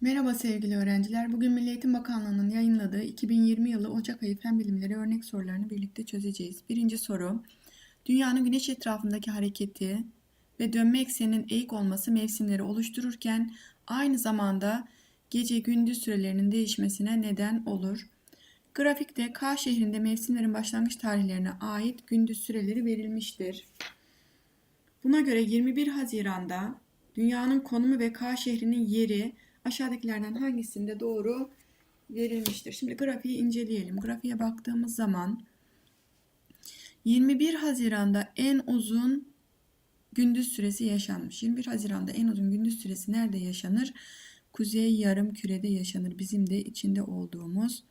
Merhaba sevgili öğrenciler. Bugün Milli Eğitim Bakanlığı'nın yayınladığı 2020 yılı Ocak ayı fen bilimleri örnek sorularını birlikte çözeceğiz. Birinci soru. Dünyanın güneş etrafındaki hareketi ve dönme ekseninin eğik olması mevsimleri oluştururken aynı zamanda gece gündüz sürelerinin değişmesine neden olur. Grafikte K şehrinde mevsimlerin başlangıç tarihlerine ait gündüz süreleri verilmiştir. Buna göre 21 Haziran'da dünyanın konumu ve K şehrinin yeri aşağıdakilerden hangisinde doğru verilmiştir? Şimdi grafiği inceleyelim. Grafiğe baktığımız zaman 21 Haziran'da en uzun gündüz süresi yaşanmış. 21 Haziran'da en uzun gündüz süresi nerede yaşanır? Kuzey yarım kürede yaşanır. Bizim de içinde olduğumuz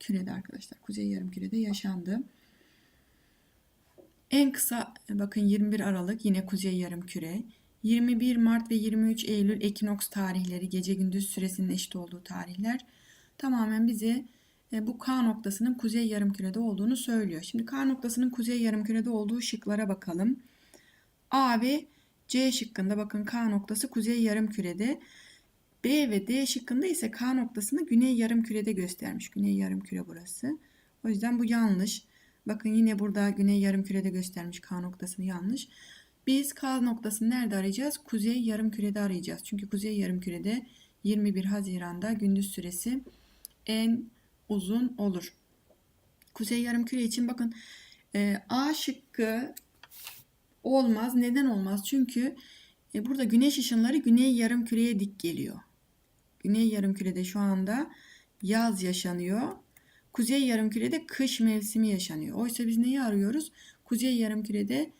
kürede arkadaşlar. Kuzey yarım kürede yaşandı. En kısa bakın 21 Aralık yine Kuzey Yarımküre. 21 Mart ve 23 Eylül ekinoks tarihleri gece gündüz süresinin eşit olduğu tarihler tamamen bize e, bu K noktasının Kuzey Yarımküre'de olduğunu söylüyor. Şimdi K noktasının Kuzey Yarımküre'de olduğu şıklara bakalım. A ve C şıkkında bakın K noktası Kuzey Yarımküre'de. B ve D şıkkında ise K noktasını Güney Yarımküre'de göstermiş. Güney Yarımküre burası. O yüzden bu yanlış. Bakın yine burada Güney Yarımküre'de göstermiş K noktasını yanlış. Biz K noktasını nerede arayacağız? Kuzey Yarımküre'de arayacağız. Çünkü Kuzey Yarımküre'de 21 Haziran'da gündüz süresi en uzun olur. Kuzey Yarımküre için bakın e, A şıkkı olmaz. Neden olmaz? Çünkü e, burada güneş ışınları Güney Yarımküre'ye dik geliyor. Güney Yarımküre'de şu anda yaz yaşanıyor. Kuzey Yarımküre'de kış mevsimi yaşanıyor. Oysa biz neyi arıyoruz? Kuzey Yarımküre'de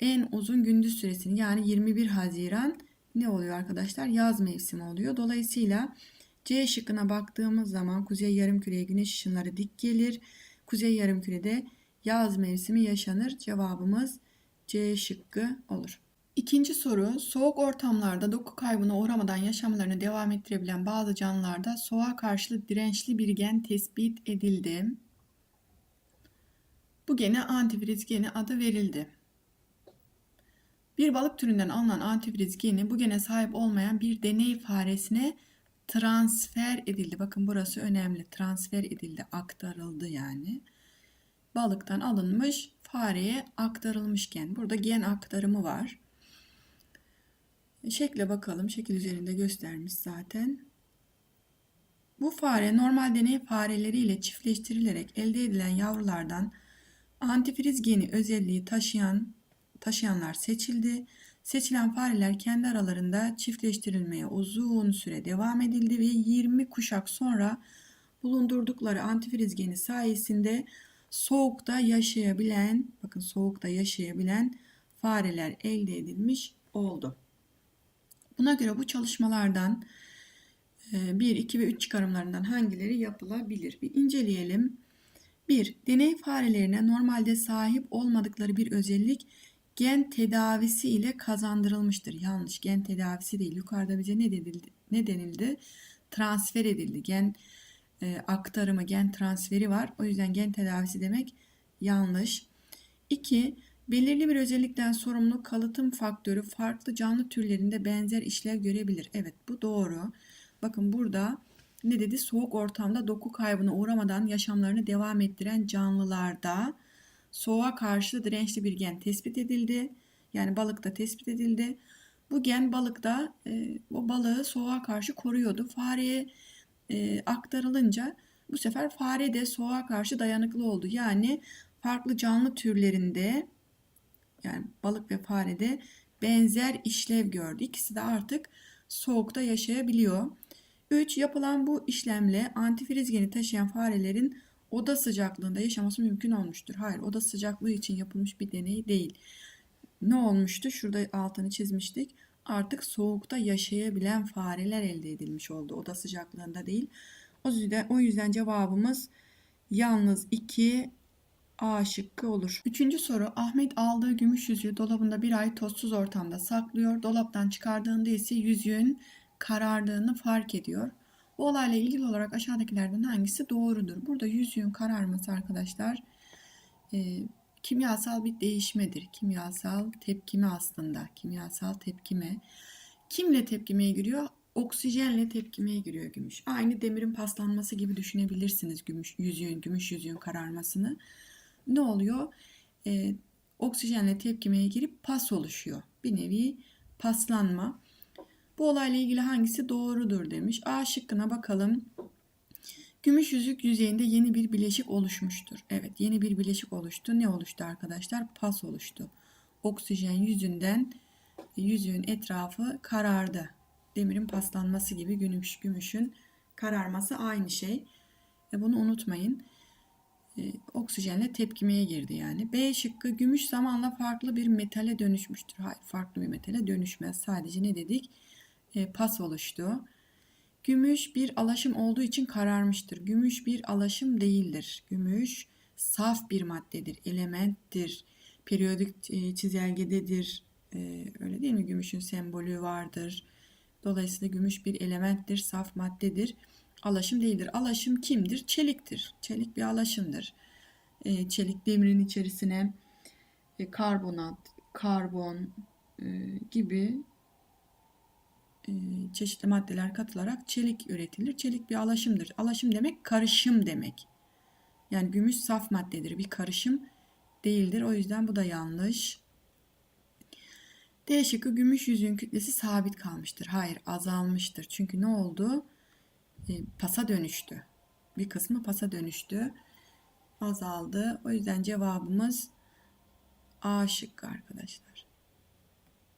en uzun gündüz süresini yani 21 Haziran ne oluyor arkadaşlar? Yaz mevsimi oluyor. Dolayısıyla C şıkkına baktığımız zaman Kuzey Yarımküre'ye güneş ışınları dik gelir. Kuzey Yarımküre'de yaz mevsimi yaşanır. Cevabımız C şıkkı olur. İkinci soru, soğuk ortamlarda doku kaybına uğramadan yaşamlarını devam ettirebilen bazı canlılarda soğuğa karşı dirençli bir gen tespit edildi. Bu gene antifriz geni adı verildi. Bir balık türünden alınan antifriz geni bu gene sahip olmayan bir deney faresine transfer edildi. Bakın burası önemli. Transfer edildi, aktarıldı yani. Balıktan alınmış, fareye aktarılmış gen. Burada gen aktarımı var. Şekle bakalım. Şekil üzerinde göstermiş zaten. Bu fare normal deney fareleriyle çiftleştirilerek elde edilen yavrulardan antifriz geni özelliği taşıyan taşıyanlar seçildi. Seçilen fareler kendi aralarında çiftleştirilmeye uzun süre devam edildi ve 20 kuşak sonra bulundurdukları antifriz geni sayesinde soğukta yaşayabilen, bakın soğukta yaşayabilen fareler elde edilmiş oldu. Buna göre bu çalışmalardan 1, 2 ve 3 çıkarımlarından hangileri yapılabilir? Bir inceleyelim. 1. Deney farelerine normalde sahip olmadıkları bir özellik gen tedavisi ile kazandırılmıştır. Yanlış. Gen tedavisi değil. Yukarıda bize ne denildi? Ne denildi? Transfer edildi. Gen e, aktarımı, gen transferi var. O yüzden gen tedavisi demek yanlış. 2. Belirli bir özellikten sorumlu kalıtım faktörü farklı canlı türlerinde benzer işlev görebilir. Evet bu doğru. Bakın burada ne dedi? Soğuk ortamda doku kaybına uğramadan yaşamlarını devam ettiren canlılarda soğuğa karşı dirençli bir gen tespit edildi. Yani balıkta tespit edildi. Bu gen balıkta e, o balığı soğuğa karşı koruyordu. Fareye e, aktarılınca bu sefer fare de soğuğa karşı dayanıklı oldu. Yani farklı canlı türlerinde yani balık ve farede benzer işlev gördü. İkisi de artık soğukta yaşayabiliyor. 3. Yapılan bu işlemle antifriz geni taşıyan farelerin oda sıcaklığında yaşaması mümkün olmuştur. Hayır, oda sıcaklığı için yapılmış bir deney değil. Ne olmuştu? Şurada altını çizmiştik. Artık soğukta yaşayabilen fareler elde edilmiş oldu. Oda sıcaklığında değil. O yüzden, o yüzden cevabımız yalnız 2 A şıkkı olur. Üçüncü soru Ahmet aldığı gümüş yüzüğü dolabında bir ay tozsuz ortamda saklıyor. Dolaptan çıkardığında ise yüzüğün karardığını fark ediyor. Bu olayla ilgili olarak aşağıdakilerden hangisi doğrudur? Burada yüzüğün kararması arkadaşlar e, kimyasal bir değişmedir. Kimyasal tepkime aslında. Kimyasal tepkime. Kimle tepkimeye giriyor? Oksijenle tepkimeye giriyor gümüş. Aynı demirin paslanması gibi düşünebilirsiniz gümüş yüzüğün, gümüş yüzüğün kararmasını. Ne oluyor? Ee, oksijenle tepkimeye girip pas oluşuyor. Bir nevi paslanma. Bu olayla ilgili hangisi doğrudur demiş. A şıkkına bakalım. Gümüş yüzük yüzeyinde yeni bir bileşik oluşmuştur. Evet yeni bir bileşik oluştu. Ne oluştu arkadaşlar? Pas oluştu. Oksijen yüzünden yüzüğün etrafı karardı. Demirin paslanması gibi gümüş, gümüşün kararması aynı şey. E bunu unutmayın. E, oksijenle tepkimeye girdi yani. B şıkkı gümüş zamanla farklı bir metale dönüşmüştür. Hayır farklı bir metale dönüşmez. Sadece ne dedik? E, pas oluştu. Gümüş bir alaşım olduğu için kararmıştır. Gümüş bir alaşım değildir. Gümüş saf bir maddedir, elementtir, periyodik e, çizelgededir. E, öyle değil mi? Gümüşün sembolü vardır. Dolayısıyla gümüş bir elementtir, saf maddedir. Alaşım değildir. Alaşım kimdir? Çeliktir. Çelik bir alaşımdır. Çelik demirin içerisine karbonat, karbon gibi çeşitli maddeler katılarak çelik üretilir. Çelik bir alaşımdır. Alaşım demek karışım demek. Yani gümüş saf maddedir. Bir karışım değildir. O yüzden bu da yanlış. D şıkkı gümüş yüzüğün kütlesi sabit kalmıştır. Hayır azalmıştır. Çünkü ne oldu? E, pasa dönüştü. Bir kısmı pasa dönüştü. Azaldı. O yüzden cevabımız A şıkkı arkadaşlar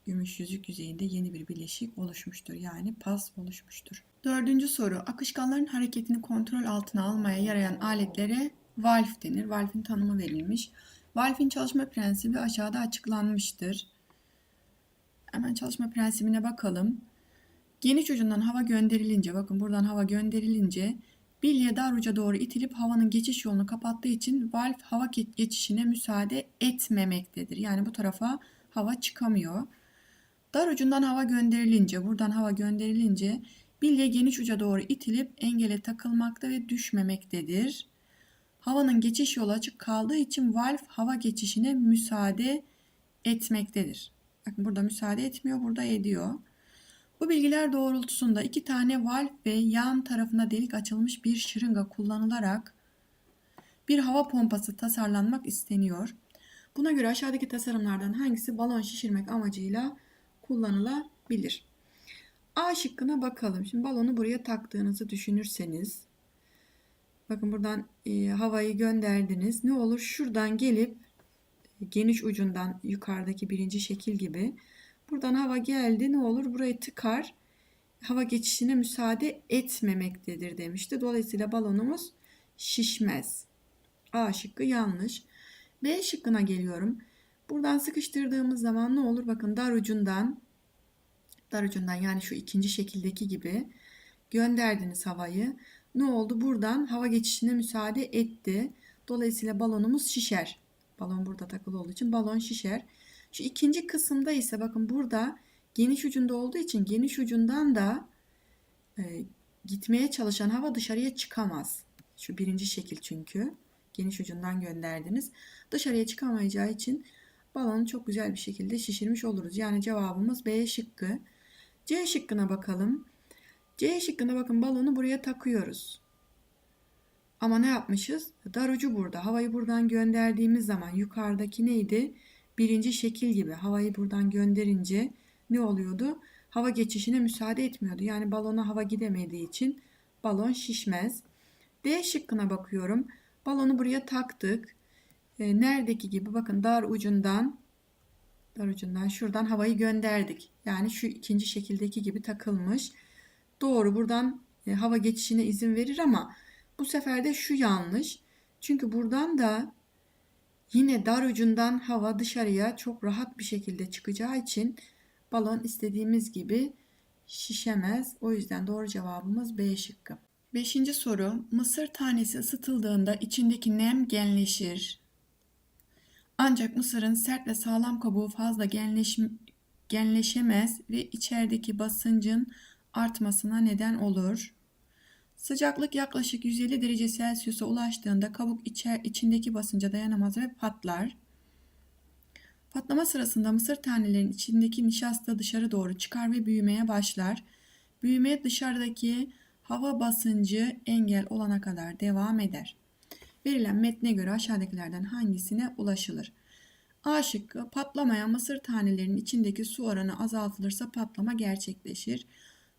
gümüş yüzük yüzeyinde yeni bir bileşik oluşmuştur. Yani pas oluşmuştur. Dördüncü soru. Akışkanların hareketini kontrol altına almaya yarayan aletlere valf denir. Valfin tanımı verilmiş. Valfin çalışma prensibi aşağıda açıklanmıştır. Hemen çalışma prensibine bakalım. Geniş ucundan hava gönderilince, bakın buradan hava gönderilince bilye dar uca doğru itilip havanın geçiş yolunu kapattığı için valf hava geçişine müsaade etmemektedir. Yani bu tarafa hava çıkamıyor. Dar ucundan hava gönderilince, buradan hava gönderilince bilye geniş uca doğru itilip engele takılmakta ve düşmemektedir. Havanın geçiş yolu açık kaldığı için valf hava geçişine müsaade etmektedir. Bakın burada müsaade etmiyor, burada ediyor. Bu bilgiler doğrultusunda iki tane valf ve yan tarafına delik açılmış bir şırınga kullanılarak bir hava pompası tasarlanmak isteniyor. Buna göre aşağıdaki tasarımlardan hangisi balon şişirmek amacıyla kullanılabilir. A şıkkına bakalım. Şimdi balonu buraya taktığınızı düşünürseniz bakın buradan e, havayı gönderdiniz. Ne olur şuradan gelip geniş ucundan yukarıdaki birinci şekil gibi buradan hava geldi ne olur burayı tıkar hava geçişine müsaade etmemektedir demişti. Dolayısıyla balonumuz şişmez. A şıkkı yanlış. B şıkkına geliyorum. Buradan sıkıştırdığımız zaman ne olur? Bakın dar ucundan dar ucundan yani şu ikinci şekildeki gibi gönderdiniz havayı. Ne oldu? Buradan hava geçişine müsaade etti. Dolayısıyla balonumuz şişer. Balon burada takılı olduğu için balon şişer. Şu ikinci kısımda ise bakın burada geniş ucunda olduğu için geniş ucundan da e, gitmeye çalışan hava dışarıya çıkamaz. Şu birinci şekil çünkü. Geniş ucundan gönderdiniz. Dışarıya çıkamayacağı için balonu çok güzel bir şekilde şişirmiş oluruz. Yani cevabımız B şıkkı. C şıkkına bakalım. C şıkkına bakın balonu buraya takıyoruz. Ama ne yapmışız? Dar ucu burada. Havayı buradan gönderdiğimiz zaman yukarıdaki neydi? Birinci şekil gibi havayı buradan gönderince ne oluyordu? Hava geçişine müsaade etmiyordu. Yani balona hava gidemediği için balon şişmez. D şıkkına bakıyorum. Balonu buraya taktık e, neredeki gibi bakın dar ucundan dar ucundan şuradan havayı gönderdik. Yani şu ikinci şekildeki gibi takılmış. Doğru buradan e, hava geçişine izin verir ama bu sefer de şu yanlış. Çünkü buradan da yine dar ucundan hava dışarıya çok rahat bir şekilde çıkacağı için balon istediğimiz gibi şişemez. O yüzden doğru cevabımız B şıkkı. Beşinci soru. Mısır tanesi ısıtıldığında içindeki nem genleşir. Ancak mısırın sert ve sağlam kabuğu fazla genleş, genleşemez ve içerideki basıncın artmasına neden olur. Sıcaklık yaklaşık 150 derece Celsius'a ulaştığında kabuk içer, içindeki basınca dayanamaz ve patlar. Patlama sırasında mısır tanelerinin içindeki nişasta dışarı doğru çıkar ve büyümeye başlar. Büyüme dışarıdaki hava basıncı engel olana kadar devam eder. Verilen metne göre aşağıdakilerden hangisine ulaşılır? A şıkkı patlamayan mısır tanelerinin içindeki su oranı azaltılırsa patlama gerçekleşir.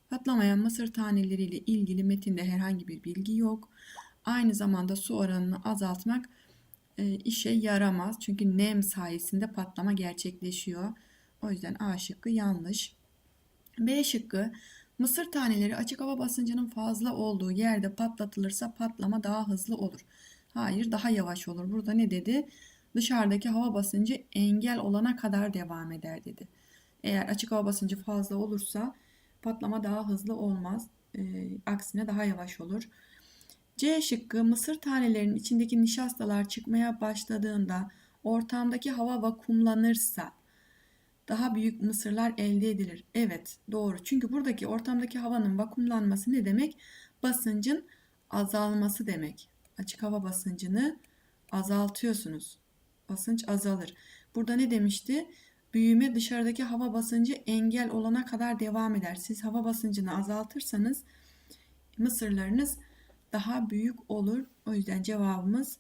Patlamayan mısır taneleriyle ilgili metinde herhangi bir bilgi yok. Aynı zamanda su oranını azaltmak e, işe yaramaz. Çünkü nem sayesinde patlama gerçekleşiyor. O yüzden A şıkkı yanlış. B şıkkı mısır taneleri açık hava basıncının fazla olduğu yerde patlatılırsa patlama daha hızlı olur. Hayır daha yavaş olur. Burada ne dedi? Dışarıdaki hava basıncı engel olana kadar devam eder dedi. Eğer açık hava basıncı fazla olursa patlama daha hızlı olmaz. E, aksine daha yavaş olur. C şıkkı mısır tanelerinin içindeki nişastalar çıkmaya başladığında ortamdaki hava vakumlanırsa daha büyük mısırlar elde edilir. Evet doğru. Çünkü buradaki ortamdaki havanın vakumlanması ne demek? Basıncın azalması demek. Açık hava basıncını azaltıyorsunuz. Basınç azalır. Burada ne demişti? Büyüme dışarıdaki hava basıncı engel olana kadar devam eder. Siz hava basıncını azaltırsanız mısırlarınız daha büyük olur. O yüzden cevabımız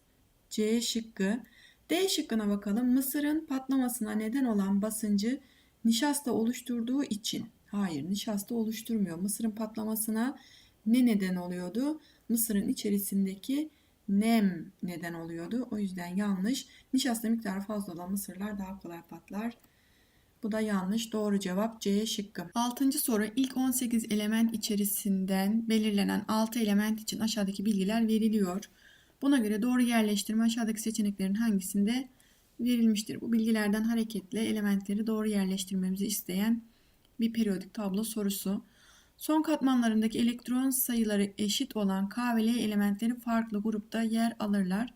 C şıkkı. D şıkkına bakalım. Mısırın patlamasına neden olan basıncı nişasta oluşturduğu için. Hayır, nişasta oluşturmuyor. Mısırın patlamasına ne neden oluyordu? Mısırın içerisindeki nem neden oluyordu. O yüzden yanlış. Nişasta miktarı fazla olan mısırlar daha kolay patlar. Bu da yanlış. Doğru cevap C şıkkı. 6. soru ilk 18 element içerisinden belirlenen 6 element için aşağıdaki bilgiler veriliyor. Buna göre doğru yerleştirme aşağıdaki seçeneklerin hangisinde verilmiştir? Bu bilgilerden hareketle elementleri doğru yerleştirmemizi isteyen bir periyodik tablo sorusu. Son katmanlarındaki elektron sayıları eşit olan K ve L elementleri farklı grupta yer alırlar.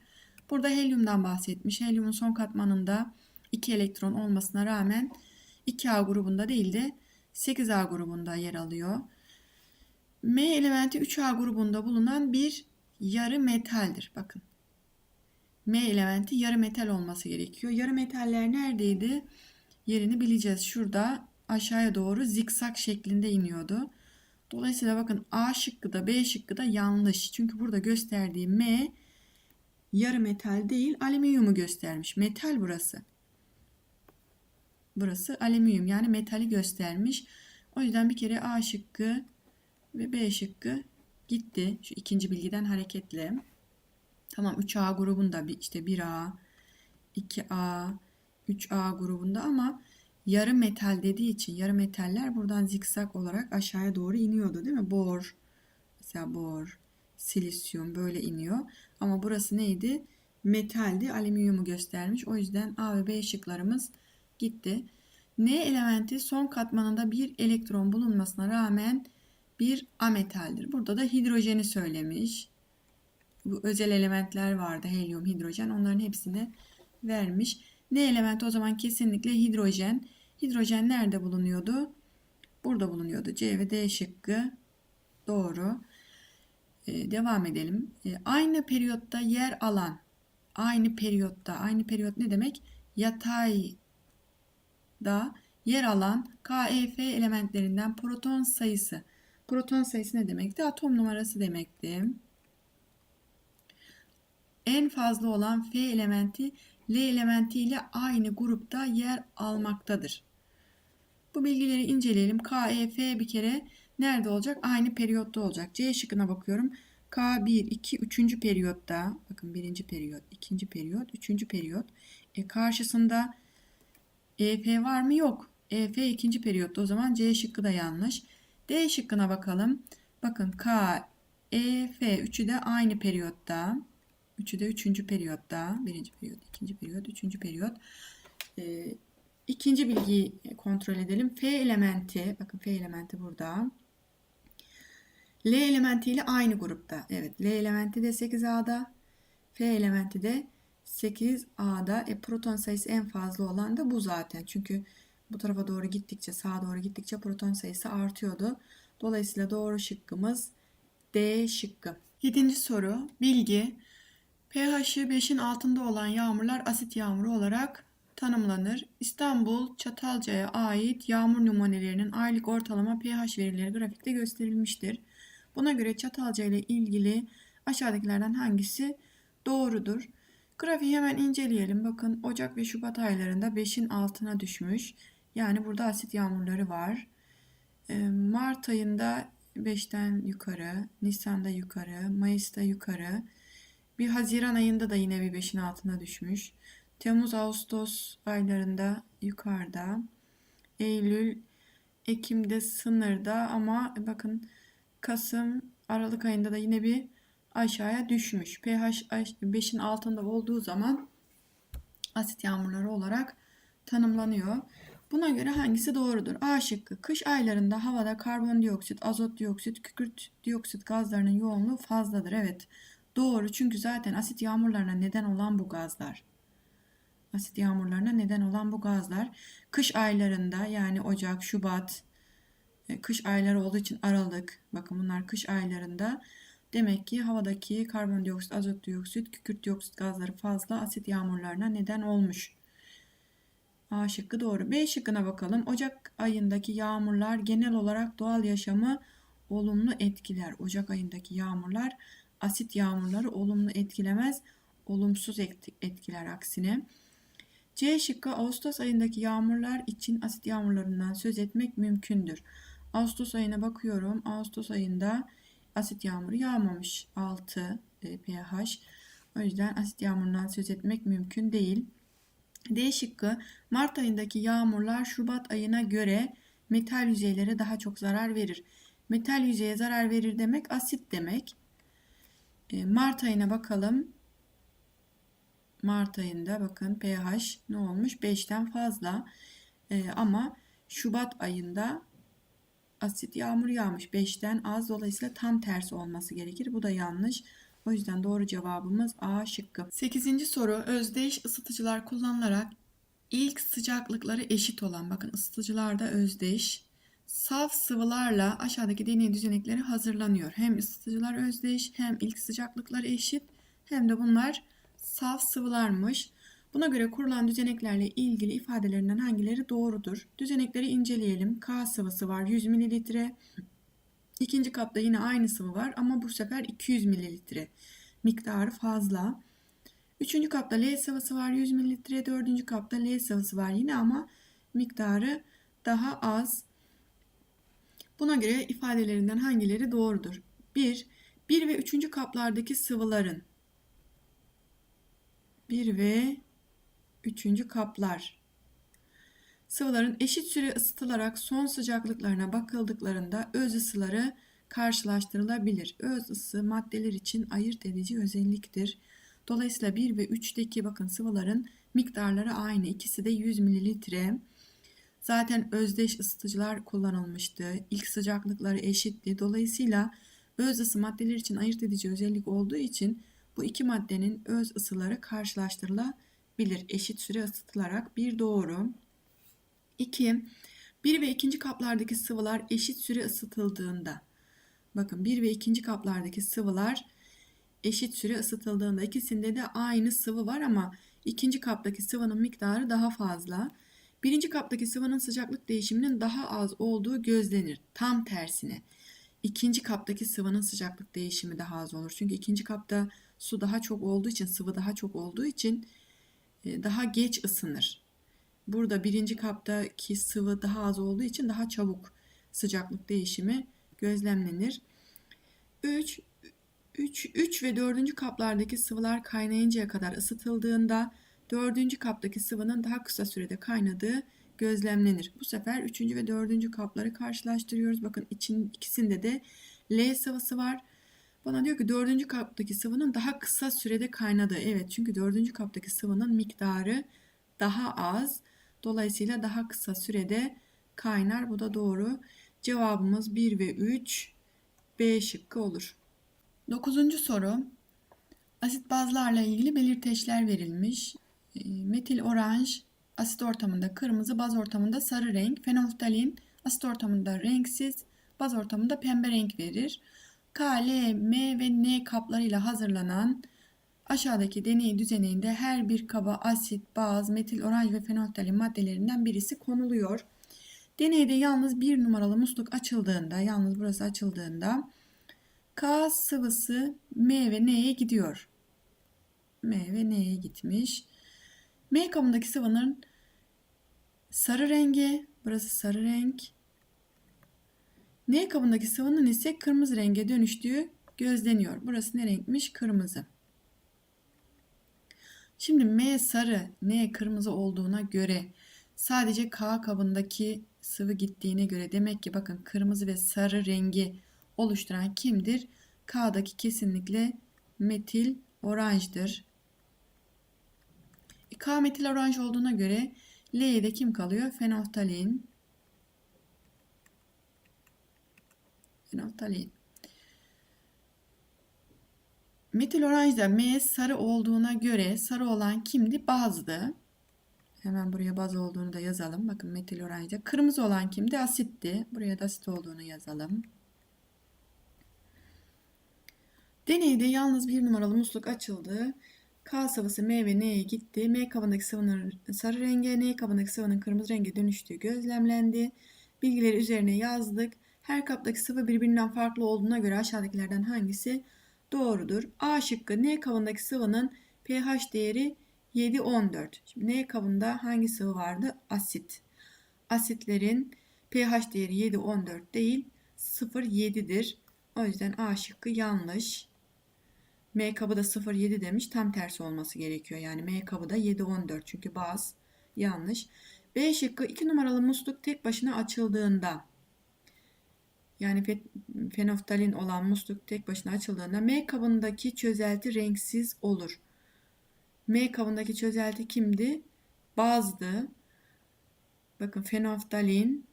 Burada helyumdan bahsetmiş. Helyumun son katmanında 2 elektron olmasına rağmen 2A grubunda değil de 8A grubunda yer alıyor. M elementi 3A grubunda bulunan bir yarı metaldir. Bakın. M elementi yarı metal olması gerekiyor. Yarı metaller neredeydi? Yerini bileceğiz. Şurada aşağıya doğru zikzak şeklinde iniyordu. Dolayısıyla bakın A şıkkı da B şıkkı da yanlış. Çünkü burada gösterdiği M yarı metal değil alüminyumu göstermiş. Metal burası. Burası alüminyum yani metali göstermiş. O yüzden bir kere A şıkkı ve B şıkkı gitti. Şu ikinci bilgiden hareketle. Tamam 3A grubunda işte 1A, 2A, 3A grubunda ama yarı metal dediği için yarı metaller buradan zikzak olarak aşağıya doğru iniyordu değil mi? Bor, mesela bor, silisyum böyle iniyor. Ama burası neydi? Metaldi, alüminyumu göstermiş. O yüzden A ve B şıklarımız gitti. N elementi son katmanında bir elektron bulunmasına rağmen bir ametaldir. Burada da hidrojeni söylemiş. Bu özel elementler vardı. Helyum, hidrojen. Onların hepsini vermiş. Ne elementi o zaman kesinlikle hidrojen. Hidrojen nerede bulunuyordu? Burada bulunuyordu. C ve D şıkkı doğru. Ee, devam edelim. Ee, aynı periyotta yer alan aynı periyotta aynı periyot ne demek? Yatay da yer alan KEF elementlerinden proton sayısı. Proton sayısı ne demekti? Atom numarası demekti. En fazla olan F elementi L elementi ile aynı grupta yer almaktadır. Bu bilgileri inceleyelim. KEF bir kere nerede olacak? Aynı periyotta olacak. C şıkkına bakıyorum. K1, 2, 3. periyotta. Bakın birinci periyot, ikinci periyot, üçüncü periyot. E, karşısında EF var mı? Yok. EF ikinci periyotta. O zaman C şıkkı da yanlış. D şıkkına bakalım. Bakın K, E, F üçü de aynı periyotta. Üçü de üçüncü periyotta. Birinci periyot, ikinci periyot, üçüncü periyot. Ee, ikinci bilgiyi kontrol edelim. F elementi, bakın F elementi burada. L elementi ile aynı grupta. Evet, L elementi de 8A'da. F elementi de 8A'da. E, proton sayısı en fazla olan da bu zaten. Çünkü bu tarafa doğru gittikçe, sağa doğru gittikçe proton sayısı artıyordu. Dolayısıyla doğru şıkkımız D şıkkı. Yedinci soru. Bilgi. pH'i 5'in altında olan yağmurlar asit yağmuru olarak tanımlanır. İstanbul, Çatalca'ya ait yağmur numunelerinin aylık ortalama pH verileri grafikte gösterilmiştir. Buna göre Çatalca ile ilgili aşağıdakilerden hangisi doğrudur? Grafiği hemen inceleyelim. Bakın Ocak ve Şubat aylarında 5'in altına düşmüş. Yani burada asit yağmurları var. Ee, Mart ayında 5'ten yukarı, Nisan'da yukarı, Mayıs'ta yukarı. Bir Haziran ayında da yine bir 5'in altına düşmüş. Temmuz, Ağustos aylarında yukarıda. Eylül, Ekim'de sınırda ama bakın Kasım, Aralık ayında da yine bir aşağıya düşmüş. pH 5'in altında olduğu zaman asit yağmurları olarak tanımlanıyor. Buna göre hangisi doğrudur? A şıkkı. Kış aylarında havada karbondioksit, azot dioksit, kükürt dioksit gazlarının yoğunluğu fazladır. Evet. Doğru. Çünkü zaten asit yağmurlarına neden olan bu gazlar. Asit yağmurlarına neden olan bu gazlar kış aylarında yani Ocak, Şubat, e, kış ayları olduğu için Aralık. Bakın bunlar kış aylarında Demek ki havadaki karbondioksit, azot dioksit, kükürt dioksit gazları fazla asit yağmurlarına neden olmuş. A şıkkı doğru. B şıkkına bakalım. Ocak ayındaki yağmurlar genel olarak doğal yaşamı olumlu etkiler. Ocak ayındaki yağmurlar asit yağmurları olumlu etkilemez, olumsuz etkiler aksine. C şıkkı Ağustos ayındaki yağmurlar için asit yağmurlarından söz etmek mümkündür. Ağustos ayına bakıyorum. Ağustos ayında asit yağmuru yağmamış. 6 e, pH. O yüzden asit yağmurundan söz etmek mümkün değil. D şıkkı Mart ayındaki yağmurlar Şubat ayına göre metal yüzeylere daha çok zarar verir. Metal yüzeye zarar verir demek asit demek. E, Mart ayına bakalım. Mart ayında bakın pH ne olmuş? 5'ten fazla. E, ama Şubat ayında asit yağmur yağmış. 5'ten az dolayısıyla tam tersi olması gerekir. Bu da yanlış. O yüzden doğru cevabımız A şıkkı. 8. soru özdeş ısıtıcılar kullanılarak ilk sıcaklıkları eşit olan bakın ısıtıcılarda özdeş saf sıvılarla aşağıdaki deney düzenekleri hazırlanıyor. Hem ısıtıcılar özdeş hem ilk sıcaklıkları eşit hem de bunlar saf sıvılarmış. Buna göre kurulan düzeneklerle ilgili ifadelerinden hangileri doğrudur? Düzenekleri inceleyelim. K sıvısı var 100 ml. İkinci kapta yine aynı sıvı var ama bu sefer 200 ml. Miktarı fazla. Üçüncü kapta L sıvısı var 100 ml. Dördüncü kapta L sıvısı var yine ama miktarı daha az. Buna göre ifadelerinden hangileri doğrudur? 1. 1 ve 3. kaplardaki sıvıların 1 ve Üçüncü kaplar. Sıvıların eşit süre ısıtılarak son sıcaklıklarına bakıldıklarında öz ısıları karşılaştırılabilir. Öz ısı maddeler için ayırt edici özelliktir. Dolayısıyla 1 ve 3'teki bakın sıvıların miktarları aynı. İkisi de 100 mililitre. Zaten özdeş ısıtıcılar kullanılmıştı. İlk sıcaklıkları eşitti. Dolayısıyla öz ısı maddeler için ayırt edici özellik olduğu için bu iki maddenin öz ısıları karşılaştırılabilir bilir eşit süre ısıtılarak bir doğru. 2. 1 ve 2. kaplardaki sıvılar eşit süre ısıtıldığında bakın 1 ve 2. kaplardaki sıvılar eşit süre ısıtıldığında ikisinde de aynı sıvı var ama ikinci kaptaki sıvının miktarı daha fazla. Birinci kaptaki sıvının sıcaklık değişiminin daha az olduğu gözlenir. Tam tersine. İkinci kaptaki sıvının sıcaklık değişimi daha az olur. Çünkü ikinci kapta su daha çok olduğu için, sıvı daha çok olduğu için e, daha geç ısınır. Burada birinci kaptaki sıvı daha az olduğu için daha çabuk sıcaklık değişimi gözlemlenir. 3, 3, 3 ve 4. kaplardaki sıvılar kaynayıncaya kadar ısıtıldığında 4. kaptaki sıvının daha kısa sürede kaynadığı gözlemlenir. Bu sefer 3. ve 4. kapları karşılaştırıyoruz. Bakın için ikisinde de L sıvısı var. Bana diyor ki dördüncü kaptaki sıvının daha kısa sürede kaynadığı. Evet çünkü dördüncü kaptaki sıvının miktarı daha az. Dolayısıyla daha kısa sürede kaynar. Bu da doğru. Cevabımız 1 ve 3 B şıkkı olur. Dokuzuncu soru. Asit bazlarla ilgili belirteçler verilmiş. Ee, metil oranj asit ortamında kırmızı, baz ortamında sarı renk. Fenolftalin asit ortamında renksiz, baz ortamında pembe renk verir. K, L, M ve N kaplarıyla hazırlanan Aşağıdaki deney düzeninde her bir kaba asit, baz, metil oranj ve fenolftalin maddelerinden birisi konuluyor. Deneyde yalnız bir numaralı musluk açıldığında, yalnız burası açıldığında K sıvısı M ve N'ye gidiyor. M ve N'ye gitmiş. M kabındaki sıvının sarı rengi, burası sarı renk. N kabındaki sıvının ise kırmızı renge dönüştüğü gözleniyor. Burası ne renkmiş? Kırmızı. Şimdi M sarı, N kırmızı olduğuna göre sadece K kabındaki sıvı gittiğine göre demek ki bakın kırmızı ve sarı rengi oluşturan kimdir? K'daki kesinlikle metil oranjdır. E, K metil oranj olduğuna göre L'ye de kim kalıyor? Fenolftalin. Fenolftalin. Metil oranjda M sarı olduğuna göre sarı olan kimdi? Bazdı. Hemen buraya baz olduğunu da yazalım. Bakın metil oranjda. Kırmızı olan kimdi? Asitti. Buraya da asit olduğunu yazalım. Deneyde yalnız bir numaralı musluk açıldı. K sıvısı M ve N'ye gitti. M kabındaki sıvının sarı renge, N kabındaki sıvının kırmızı renge dönüştüğü gözlemlendi. Bilgileri üzerine yazdık. Her kaptaki sıvı birbirinden farklı olduğuna göre aşağıdakilerden hangisi doğrudur? A şıkkı N kabındaki sıvının pH değeri 7-14. Şimdi N kabında hangi sıvı vardı? Asit. Asitlerin pH değeri 7-14 değil 0-7'dir. O yüzden A şıkkı yanlış. M kabı da 0,7 demiş. Tam tersi olması gerekiyor. Yani M kabı da 7,14 çünkü baz yanlış. B şıkkı 2 numaralı musluk tek başına açıldığında yani fenoftalin olan musluk tek başına açıldığında M kabındaki çözelti renksiz olur. M kabındaki çözelti kimdi? Bazdı. Bakın fenoftalin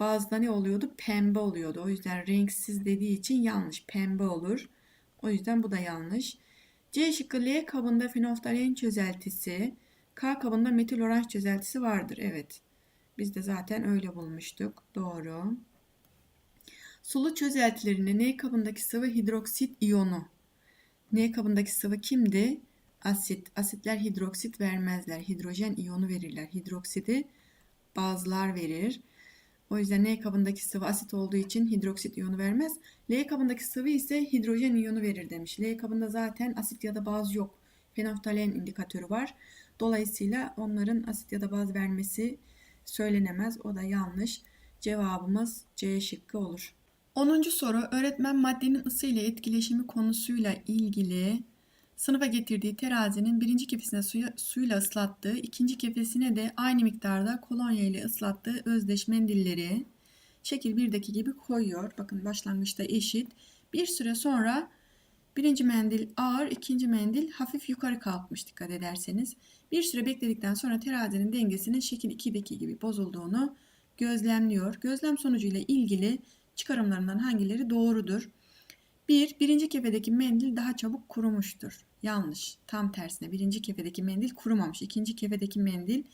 bazda ne oluyordu? Pembe oluyordu. O yüzden renksiz dediği için yanlış. Pembe olur. O yüzden bu da yanlış. C şıkkı L kabında fenolftalein çözeltisi, K kabında metil oranj çözeltisi vardır. Evet. Biz de zaten öyle bulmuştuk. Doğru. Sulu çözeltilerinde N kabındaki sıvı hidroksit iyonu. N kabındaki sıvı kimdi? Asit. Asitler hidroksit vermezler. Hidrojen iyonu verirler. Hidroksidi bazlar verir. O yüzden N kabındaki sıvı asit olduğu için hidroksit iyonu vermez. L kabındaki sıvı ise hidrojen iyonu verir demiş. L kabında zaten asit ya da baz yok. Fenoftalen indikatörü var. Dolayısıyla onların asit ya da baz vermesi söylenemez. O da yanlış. Cevabımız C şıkkı olur. 10. soru öğretmen maddenin ısı ile etkileşimi konusuyla ilgili sınıfa getirdiği terazinin birinci kefesine suya, suyla ıslattığı, ikinci kefesine de aynı miktarda kolonya ile ıslattığı özdeş mendilleri şekil 1'deki gibi koyuyor. Bakın başlangıçta eşit. Bir süre sonra birinci mendil ağır, ikinci mendil hafif yukarı kalkmış dikkat ederseniz. Bir süre bekledikten sonra terazinin dengesinin şekil 2'deki gibi bozulduğunu gözlemliyor. Gözlem sonucuyla ilgili çıkarımlarından hangileri doğrudur? 1. Birinci kefedeki mendil daha çabuk kurumuştur. Yanlış. Tam tersine birinci kefedeki mendil kurumamış. İkinci kefedeki mendil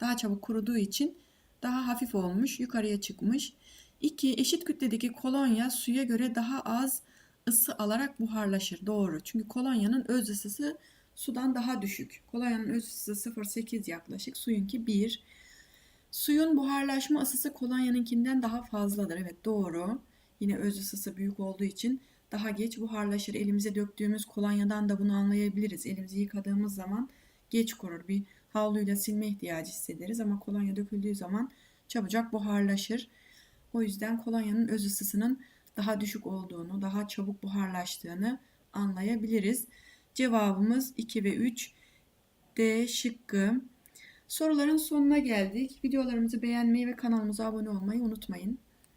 daha çabuk kuruduğu için daha hafif olmuş, yukarıya çıkmış. 2. Eşit kütledeki kolonya suya göre daha az ısı alarak buharlaşır. Doğru. Çünkü kolonyanın öz ısısı sudan daha düşük. Kolonyanın öz ısısı 0.8 yaklaşık. Suyunki 1. Suyun buharlaşma ısısı kolonyanınkinden daha fazladır. Evet doğru. Yine öz ısısı büyük olduğu için daha geç buharlaşır. Elimize döktüğümüz kolonyadan da bunu anlayabiliriz. Elimizi yıkadığımız zaman geç kurur. Bir havluyla silme ihtiyacı hissederiz ama kolonya döküldüğü zaman çabucak buharlaşır. O yüzden kolonyanın öz ısısının daha düşük olduğunu, daha çabuk buharlaştığını anlayabiliriz. Cevabımız 2 ve 3 D şıkkı. Soruların sonuna geldik. Videolarımızı beğenmeyi ve kanalımıza abone olmayı unutmayın.